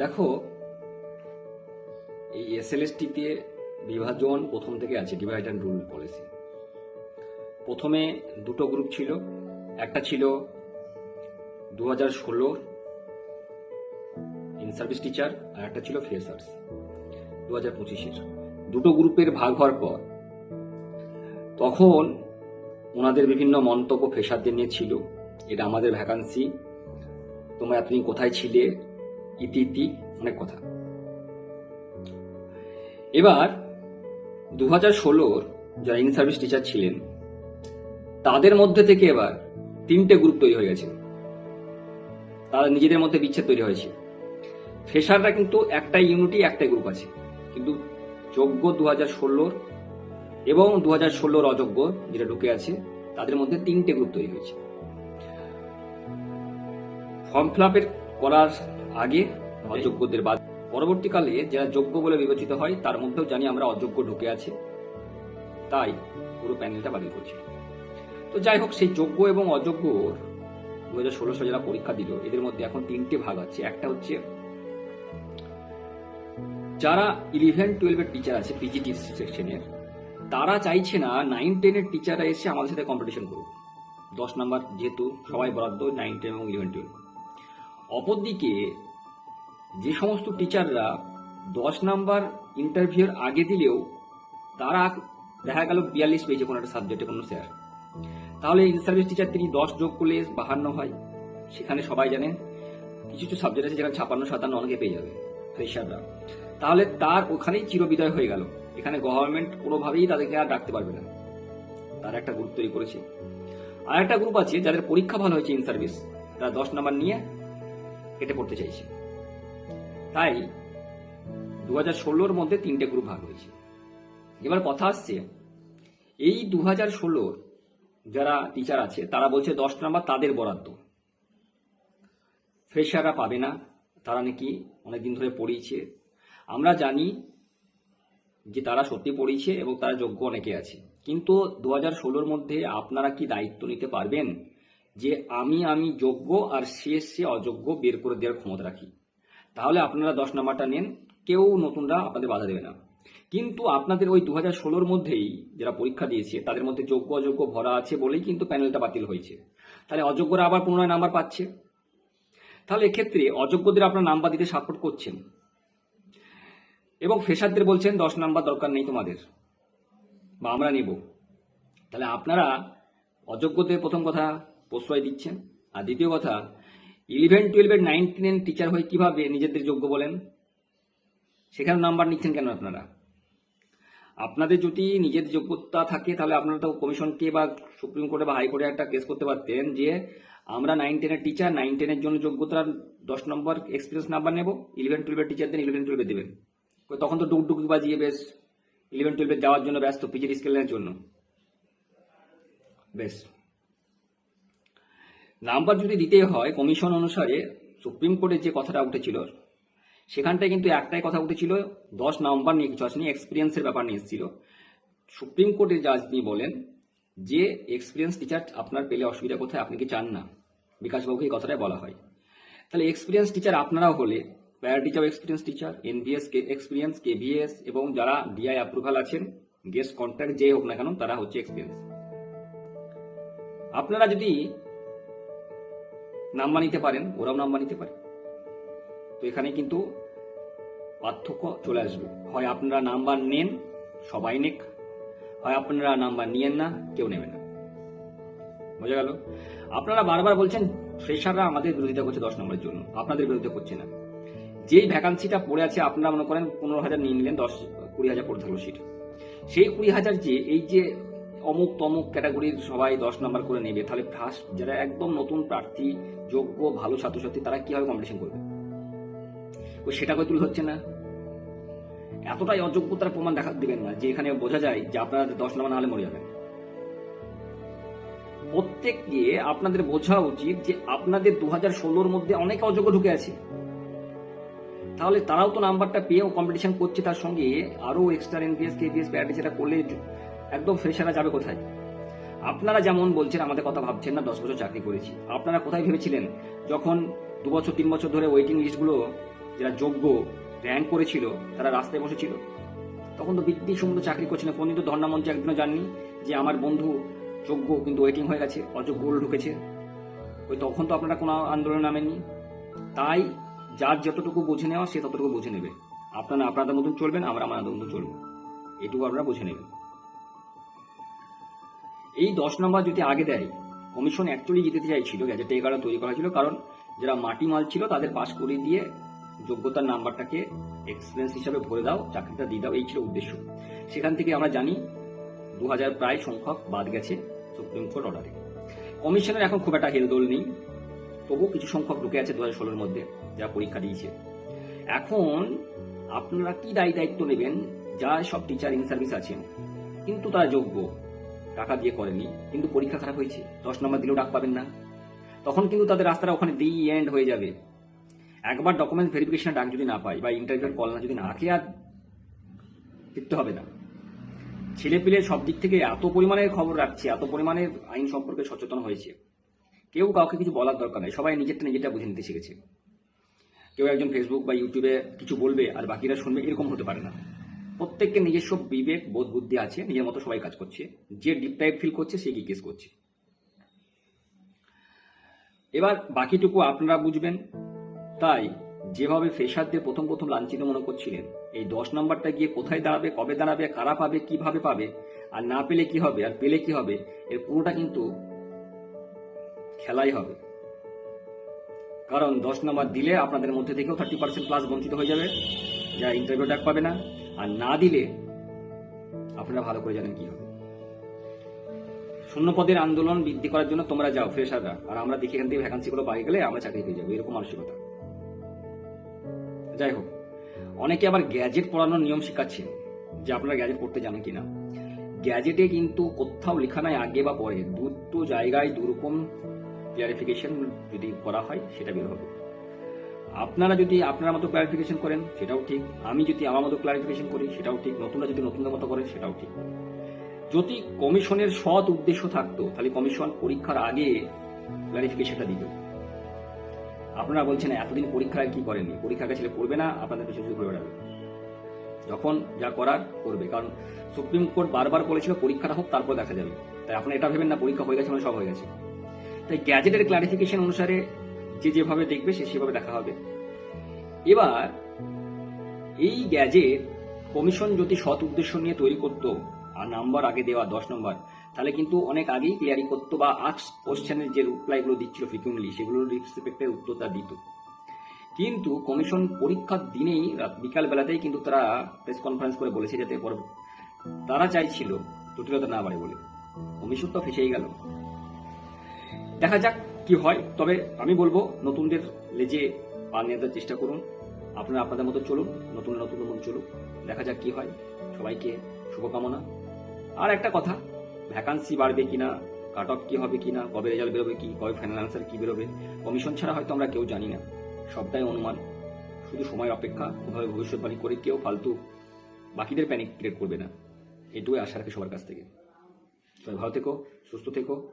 দেখো, এই এসএলএসটিতে বিভাজন প্রথম থেকে আছে ডিভাইড অ্যান্ড রুল পলিসি প্রথমে দুটো গ্রুপ ছিল, একটা ছিল দু হাজার ষোলোর ইন সার্ভিস টিচার আর একটা ছিল ফ্রেশার্স দু হাজার পঁচিশের। দুটো গ্রুপের ভাগ হওয়ার পর তখন ওনাদের বিভিন্ন মন্তব্য ফ্রেশারদের নিয়ে ছিল, এটা আমাদের ভ্যাকান্সি তোমরা এতদিন কোথায় ছিলে ইতি ইতি অনেক কথা। এবার দু হাজার ষোলোর যারা ইন সার্ভিস টিচার ছিলেন, তাদের মধ্যে থেকে এবার তিনটে গ্রুপ তৈরি হয়ে গেছে। তারা নিজেদের মধ্যে বিচ্ছেদ তৈরি হয়েছে। ফ্রেশাররা কিন্তু একটাই ইউনিটি, একটাই গ্রুপ আছে। কিন্তু যোগ্য দু হাজার ষোলোর এবং দু হাজার ষোলোর অযোগ্য যেটা ঢুকে আছে, তাদের মধ্যে তিনটে গ্রুপ তৈরি হয়েছে। ফর্ম ফিল করার আগে অযোগ্যদের বাদ। পরবর্তীকালে যারা যোগ্য বলে বিবেচিত হয়, তার মধ্যেও জানি আমরা অযোগ্য ঢুকে আছে। তাই পুরো প্যানেলটা বাতিল করছি। তো যাই হোক, সেই যোগ্য এবং অযোগ্য দু হাজার ষোলো সালে যারা পরীক্ষা দিল, এদের মধ্যে এখন তিনটে ভাগ আছে। একটা হচ্ছে যারা ইলেভেন টুয়েলভের টিচার আছে পিজিটি সেকশনের তারা চাইছে না নাইন টেনের টিচাররা এসে আমাদের সাথে কম্পিটিশন করুক। দশ নাম্বার যেহেতু সবাই বরাদ্দ নাইন টেন এবং ইলেভেন টুয়েলভ অপরদিকে যে সমস্ত টিচাররা দশ নাম্বার ইন্টারভিউর আগে দিলেও তারা দেখা গেল বিয়াল্লিশ পেয়েছে কোনো একটা সাবজেক্টে কোনো স্যার তাহলে ইন সার্ভিস টিচার তিনি দশ যোগ করলে বাহান্ন হয়। সেখানে সবাই জানেন কিছু কিছু সাবজেক্ট আছে যেখানে ছাপান্ন, সাতান্ন অনেকে পেয়ে যাবে ফ্রেশাররা তাহলে তার ওখানেই চিরবিদয় হয়ে গেল। এখানে গভর্নমেন্ট কোনোভাবেই তাদেরকে আর ডাকতে পারবে না। তার একটা গ্রুপ তৈরি করেছে। আর একটা গ্রুপ আছে যাদের পরীক্ষা ভালো হয়েছে ইন সার্ভিস তারা দশ নাম্বার নিয়ে কেটে পড়তে চাইছে। তাই দু হাজার ষোলোর মধ্যে তিনটে গ্রুপ ভাগ হয়েছে। এবার কথা আসছে, এই দু হাজার ষোলোর যারা টিচার আছে, তারা বলছে দশ নাম্বার তাদের বরাদ্দ। ফ্রেশাররা পাবে না, তারা নাকি অনেকদিন ধরে পড়িয়েছে। আমরা জানি যে তারা সত্যি পড়িয়েছে এবং তারা যোগ্য অনেকে আছে। কিন্তু দু হাজার ষোলোর মধ্যে আপনারা কি দায়িত্ব নিতে পারবেন যে আমি আমি যোগ্য আর সে সে অযোগ্য বের করে দেওয়ার ক্ষমতা রাখি? তাহলে আপনারা দশ নাম্বারটা নেন, কেউ নতুনরা আপনাদের বাধা দেবে না। কিন্তু আপনাদের ওই দু হাজার ষোলোর মধ্যেই যারা পরীক্ষা দিয়েছে, তাদের মধ্যে যোগ্য, অযোগ্য ভরা আছে বলেই কিন্তু প্যানেলটা বাতিল হয়েছে। তাহলে অযোগ্যরা আবার পুনরায় নাম্বার পাচ্ছে। তাহলে এক্ষেত্রে অযোগ্যদের আপনার নাম্বার দিতে সাপোর্ট করছেন। এবং ফেসারদের বলছেন, দশ নাম্বার দরকার নেই তোমাদের, বা আমরা নেব। তাহলে আপনারা অযোগ্যদের প্রথম কথা প্রশ্রয় দিচ্ছেন। আর দ্বিতীয় কথা ইলেভেন টুয়েলভের নাইন, টেন টিচার হয়ে কীভাবে নিজেদের যোগ্য বলেন? সেখানে নাম্বার নিচ্ছেন কেন আপনারা? আপনাদের যদি নিজের যোগ্যতা থাকে, তাহলে আপনারা তো কমিশনকে বা সুপ্রিম কোর্টে বা হাইকোর্টে একটা কেস করতে পারতেন যে আমরা নাইন টেনের টিচার, নাইন টেনের জন্য যোগ্যতার দশ নম্বর এক্সপিরিয়েন্স নাম্বার নেব। ইলেভেন টুয়েলভের টিচারদের ইলেভেন, টুয়েলভে দেবেন। তখন তো ডুকডুক বাজিয়ে বেশ ইলেভেন, টুয়েলভে যাওয়ার জন্য ব্যস্ত পিজির স্কেলের জন্য। বেশ। নাম্বার যদি দিতে হয় কমিশন অনুসারে সুপ্রিম কোর্টে যে কথাটা উঠেছিল, সেখানটায় কিন্তু একটাই কথা উঠেছিল, দশ নাম্বার নিয়ে কিছু আসেনি এক্সপিরিয়েন্সের ব্যাপার নিয়ে এসেছিল। সুপ্রিম কোর্টের জাজ তিনি বলেন যে এক্সপিরিয়েন্স টিচার আপনার পেলে অসুবিধা কোথায়, আপনি কি চান না? বিকাশবাবুকে এই কথাটাই বলা হয়। তাহলে এক্সপিরিয়েন্স টিচার আপনারাও হলে para teacher experience teacher NVS experience KVS এবং যারা ডিআই অ্যাপ্রুভাল আছেন গেস্ট কন্ট্রাক্ট যে হোক না কেন, তারা হচ্ছে এক্সপিরিয়েন্স আপনারা যদি নাম্বার নিতে পারেন, ওরাও নাম্বার নিতে পারে। তো এখানে কিন্তু পার্থক্য চলে আসবে। হয় আপনারা নাম্বার নেন, সবাই নেক, হয় আপনারা নাম্বার নিয়েন না, কেউ নেবে না। বোঝা গেল? আপনারা বারবার বলছেন, ফ্রেশাররা আমাদের বিরোধিতা করছে দশ নম্বরের জন্য। আপনাদের বিরোধিতা করছে না। যেই ভ্যাকান্সিটা পড়ে আছে, আপনারা মনে করেন পনেরো হাজার নিয়ে নিলেন, দশ কুড়ি হাজার পড়ে থাকল সিট সেই কুড়ি হাজার যে, এই যে অমুক তমুক ক্যাটাগরির সবাই দশ নম্বর করে নেবে। তাহলে ফার্স্ট যারা একদম নতুন প্রার্থী, যোগ্য, ভালো ছাত্রছাত্রী, তারা কীভাবে কম্পিটিশন করবে? তো সেটা করে তুলে হচ্ছে না। এতটাই অযোগ্যতার প্রমাণ দেখা দিবেন না, যে এখানে বোঝা যায় যে আপনারা দশ নম্বর না হলে মরে যাবেন। প্রত্যেককে আপনাদের বোঝা উচিত যে আপনাদের দু হাজার ষোলোর মধ্যে অনেক অযোগ্য ঢুকে আছে। তাহলে তারাও তো নাম্বারটা পেয়েও কম্পিটিশন করছে তার সঙ্গে। আরও এক্সট্রা এনপিএস কেপিএস প্যারাটি যেটা করলে একদম ফ্রেশাররা যাবে কোথায়? আপনারা যেমন বলছেন, আমাদের কথা ভাবছেন না, দশ বছর চাকরি করেছি। আপনারা কোথায় ভেবেছিলেন? যখন দু বছর, তিন বছর ধরে ওয়েটিং লিস্টগুলো যারা যোগ্য র্যাঙ্ক করেছিল, তারা রাস্তায় বসেছিল। তখন তো বৃত্তি সমুদ্র চাকরি করছে না কোনদিন তো ধর্ণা মঞ্চে একদিনও জাননি যে আমার বন্ধু যোগ্য কিন্তু ওয়েটিং হয়ে গেছে, অযোগ্য ঢুকেছে। ওই তখন তো আপনারা কোনো আন্দোলন নামেননি। তাই যার যতটুকু বুঝে নেওয়া, সে ততটুকু বুঝে নেবে। আপনারা আপনাদের মতন চলবেন, আমরা আমাদের মতন চলবো। এটুকু আপনারা বুঝে নেবেন। এই দশ নম্বর যদি আগে দেয় কমিশন অ্যাকচুয়ালি জিতে চাইছিল গ্যাজেটে এগারো তৈরি করা ছিল, কারণ যারা মাটি মাল ছিল তাদের পাস করিয়ে দিয়ে যোগ্যতার নাম্বারটাকে এক্সপিরিয়েন্স হিসাবে ভরে দাও, চাকরিটা দিয়ে দাও, এই ছিল উদ্দেশ্য। সেখান থেকে আমরা জানি দু হাজার প্রায় সংখ্যক বাদ গেছে সুপ্রিম কোর্ট অর্ডারে কমিশনের এখন খুব একটা হেলদোল নেই, তবুও কিছু সংখ্যক ঢুকে আছে দু হাজার ষোলোর মধ্যে, যারা পরীক্ষা দিয়েছে। এখন আপনারা কি দায়ী দায়িত্ব নেবেন? যা সব টিচার ইন সার্ভিস আছেন, কিন্তু তারা যোগ্য। টাকা দিয়ে করেনি কিন্তু পরীক্ষা খারাপ হয়েছে। দশ নম্বর দিলেও ডাক পাবেন না। তখন কিন্তু তাদের রাস্তাটা ওখানে দি এন্ড হয়ে যাবে। একবার ডকুমেন্ট ভেরিফিকেশনের ডাক যদি না পাই বা ইন্টারভিউর কল না যদি না আসে আর ফিরতে হবে না। ছেলে পেলে সব দিক থেকে এত পরিমাণের খবর রাখছে, এত পরিমাণের আইন সম্পর্কে সচেতন হয়েছে। কেউ কাউকে কিছু বলার দরকার নেই, সবাই নিজেরটা নিজেরটা বুঝে নিতে শিখেছে। কেউ একজন ফেসবুক বা ইউটিউবে কিছু বলবে, আর বাকিরা শুনবে, এরকম হতে পারে না। প্রত্যেককে নিজস্ব বিবেক, বোধ বুদ্ধি আছে, নিজের মতো সবাই কাজ করছে। যে ডিপ টাইপ ফিল করছে, সে কেস করছে। এবার বাকিটুকু আপনারা বুঝবেন। তাই, যেভাবে ফ্রেশারদের প্রথম প্রথম লাঞ্ছিত মনে করছিলেন, এই দশ নম্বরটা গিয়ে কোথায় দাঁড়াবে, কবে দাঁড়াবে, কারা পাবে, কীভাবে পাবে, আর না পেলে কি হবে, আর পেলে কি হবে, এর পুরোটা কিন্তু খেলাই হবে। কারণ দশ নম্বর দিলে আপনাদের মধ্যে থেকেও থার্টি পার্সেন্ট প্লাস বঞ্চিত হয়ে যাবে। যা ইন্টারভিউ ডাক পাবে না। আর না দিলে আপনারা ভালো করে জানেন কি হবে। শূন্য পদের আন্দোলন বৃদ্ধি করার জন্য তোমরা যাও ফ্রেশাররা আর আমরা দেখি এখান থেকে ভ্যাকান্সিগুলো বাইরে গেলে আমরা চাকরি পেয়ে যাব, এরকম মানসিকতা। যাই হোক, অনেকে আবার গ্যাজেট পড়ানোর নিয়ম শেখাচ্ছেন যে আপনারা গ্যাজেট পড়তে জানেন কিনা। গ্যাজেটে কিন্তু কোথাও লেখা নাই আগে বা পরে। দুটো জায়গায় দুরকম ক্লিয়ারিফিকেশন যদি করা হয়, সেটা বের হবে। আপনারা যদি আপনার মতো ক্লারিফিকেশন করেন, সেটাও ঠিক। আমি যদি আমার মতো ক্লারিফিকেশন করি, সেটাও ঠিক। নতুনরা যদি নতুনদের মতো করে, সেটাও ঠিক। যদি কমিশনের সৎ উদ্দেশ্য থাকতো, তাহলে কমিশন পরীক্ষার আগে ক্লারিফিকেশনটা দিত। আপনারা বলছেন, এতদিন পরীক্ষায় কি করেননি? পরীক্ষার কাছে পড়বে না, আপনাদের শুধু ঘুরে বেড়াবে। যখন যা করার, করবে। কারণ সুপ্রিম কোর্ট বারবার বলেছিল, পরীক্ষাটা হোক, তারপর দেখা যাবে। তাই আপনি এটা ভেবেন না, পরীক্ষা হয়ে গেছে মানে সব হয়ে গেছে। তাই গ্যাজেটের ক্লারিফিকেশন অনুসারে যে যেভাবে দেখবে সে সেভাবে দেখা হবে। এবার, এই গ্যাজেট কমিশন যদি সৎ উদ্দেশ্য নিয়ে তৈরি করতো, আর নাম্বার আগে দেওয়া দশ নম্বর, তাহলে কিন্তু অনেক আগেই ক্লিয়ারি করতো বা আক্স কোশ্চেনের যে রিপ্লাইগুলো দিচ্ছিল ফ্রিকুয়েন্টলি সেগুলোর রিসপেক্টের উত্তরটা দিত। কিন্তু কমিশন পরীক্ষার দিনেই রাত বিকাল বেলাতেই কিন্তু তারা প্রেস কনফারেন্স করে বলেছে যাতে পরে, তারা চাইছিল, জটিলতা না বাড়ে বলে। কমিশন তো ফেসেই গেল। দেখা যাক কি হয়? তবে আমি বলব, নতুনদের লেজে পা নিয়ে চেষ্টা করুন। আপনারা আপনাদের মতো চলুন, নতুন নতুন মতো চলুন দেখা যাক কি হয়। সবাইকে শুভকামনা। আর একটা কথা ভ্যাকান্সি বাড়বে কিনা কাট অফ কি হবে কিনা, কবে রেজাল্ট বেরোবে কি, কবে ফাইনাল আনসার কি বেরোবে কমিশন ছাড়া হয়তো আমরা কেউ জানি না। সবটাই অনুমান। শুধু সময়ের অপেক্ষা ওভাবে ভবিষ্যৎবাণী করে কেউ ফালতু বাকিদের প্যানিক ক্রিয়েট করবে না। এটুকুই আশা রাখি সবার কাছ থেকে। সবাই ভালো থেকো, সুস্থ থেকো।